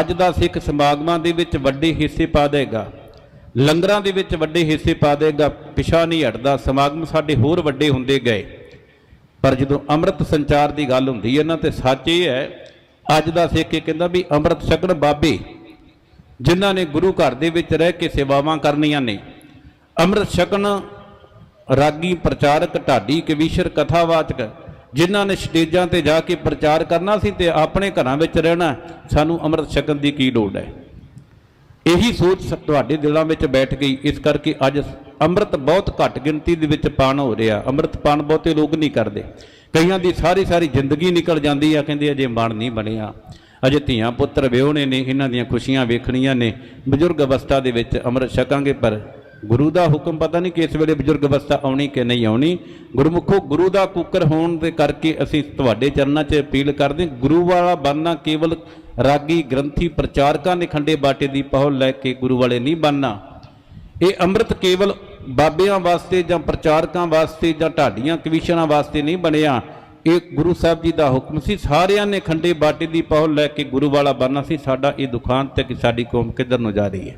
ਅੱਜ ਦਾ ਸਿੱਖ ਸਮਾਗਮਾਂ ਦੇ ਵਿੱਚ ਵੱਡੇ ਹਿੱਸੇ ਪਾ ਦੇਗਾ। ਲੰਗਰਾਂ ਦੇ ਵਿੱਚ ਵੱਡੇ ਹਿੱਸੇ ਪਾ ਦੇਗਾ। ਪਿਛਾ ਨਹੀਂ ਹਟਦਾ। ਸਮਾਗਮ ਸਾਡੇ ਹੋਰ ਵੱਡੇ ਹੁੰਦੇ ਗਏ। ਪਰ ਜਦੋਂ ਅੰਮ੍ਰਿਤ ਸੰਚਾਰ ਦੀ ਗੱਲ ਹੁੰਦੀ ਹੈ ਨਾ, ਤੇ ਸੱਚ ਇਹ ਹੈ, ਅੱਜ ਦਾ ਸਿੱਖ ਇਹ ਕਹਿੰਦਾ ਵੀ ਅੰਮ੍ਰਿਤ ਛਕਣ ਬਾਬੇ, ਜਿਨ੍ਹਾਂ ਨੇ ਗੁਰੂ ਘਰ ਦੇ ਵਿੱਚ ਰਹਿ ਕੇ ਸੇਵਾਵਾਂ ਕਰਨੀਆਂ ਨੇ। ਅੰਮ੍ਰਿਤ ਛਕਣ ਰਾਗੀ ਪ੍ਰਚਾਰਕ ਢਾਡੀ ਕਵੀਸ਼ਰ ਕਥਾਵਾਚਕ ਜਿਨ੍ਹਾਂ ਨੇ ਸਟੇਜਾਂ ਤੇ ਜਾ ਕੇ ਪ੍ਰਚਾਰ ਕਰਨਾ ਸੀ ਤੇ ਆਪਣੇ ਘਰਾਂ ਵਿੱਚ ਰਹਿਣਾ, ਸਾਨੂੰ ਅੰਮ੍ਰਿਤ ਛਕਣ ਦੀ ਕੀ ਲੋੜ ਹੈ? ਇਹੀ ਸੋਚ ਸ- ਤੁਹਾਡੇ ਦਿਲਾਂ ਵਿੱਚ ਬੈਠ ਗਈ, ਇਸ ਕਰਕੇ ਅੱਜ ਅੰਮ੍ਰਿਤ ਬਹੁਤ ਘੱਟ ਗਿਣਤੀ ਦੇ ਵਿੱਚ ਪਾਣ ਹੋ ਰਿਹਾ। ਅੰਮ੍ਰਿਤ ਪਾਣ ਬਹੁਤੇ ਲੋਕ ਨਹੀਂ ਕਰਦੇ। ਕਈਆਂ ਦੀ ਸਾਰੀ ਸਾਰੀ ਜ਼ਿੰਦਗੀ ਨਿਕਲ ਜਾਂਦੀ ਆ, ਕਹਿੰਦੇ ਅਜੇ ਮਨ ਨਹੀਂ ਬਣਿਆ। ਅਜੇ ਧੀਆਂ ਪੁੱਤਰ ਵਿਆਹੁਣੇ ਨੇ, ਇਹਨਾਂ ਦੀਆਂ ਖੁਸ਼ੀਆਂ ਵੇਖਣੀਆਂ ਨੇ। ਬਜ਼ੁਰਗ ਅਵਸਥਾ ਦੇ ਵਿੱਚ ਅੰਮ੍ਰਿਤ ਛਕਾਂਗੇ, ਪਰ ਗੁਰੂ ਦਾ ਹੁਕਮ ਪਤਾ ਨਹੀਂ ਕਿਸ ਵੇਲੇ ਬਜ਼ੁਰਗ ਅਵਸਥਾ ਆਉਣੀ ਕਿ ਨਹੀਂ ਆਉਣੀ। ਗੁਰਮੁਖੋ, ਗੁਰੂ ਦਾ ਕੁੱਕਰ ਹੋਣ ਦੇ ਕਰਕੇ ਅਸੀਂ ਤੁਹਾਡੇ ਚਰਨਾਂ 'ਚ ਅਪੀਲ ਕਰਦੇ ਗੁਰੂ ਵਾਲਾ ਬਣਨਾ ਕੇਵਲ ਰਾਗੀ ਗ੍ਰੰਥੀ ਪ੍ਰਚਾਰਕਾਂ ਨੇ ਖੰਡੇ ਬਾਟੇ ਦੀ ਪਹੁਲ ਲੈ ਕੇ ਗੁਰੂ ਵਾਲੇ ਨਹੀਂ ਬਣਨਾ। ਇਹ ਅੰਮ੍ਰਿਤ ਕੇਵਲ ਬਾਬਿਆਂ ਵਾਸਤੇ ਜਾਂ ਪ੍ਰਚਾਰਕਾਂ ਵਾਸਤੇ ਜਾਂ ਢਾਡੀਆਂ ਕਵੀਸ਼ਨਾਂ ਵਾਸਤੇ ਨਹੀਂ ਬਣਿਆ। ਇਹ ਗੁਰੂ ਸਾਹਿਬ ਜੀ ਦਾ ਹੁਕਮ ਸੀ। ਸਾਰਿਆਂ ਨੇ ਖੰਡੇ ਬਾਟੇ ਦੀ ਪਹੁਲ ਲੈ ਕੇ ਗੁਰੂ ਵਾਲਾ ਬਣਨਾ ਸੀ। ਸਾਡਾ ਇਹ ਦੁਖਾਂਤ ਹੈ ਕਿ ਸਾਡੀ ਕੌਮ ਕਿੱਧਰ ਨੂੰ ਜਾ ਰਹੀ ਹੈ।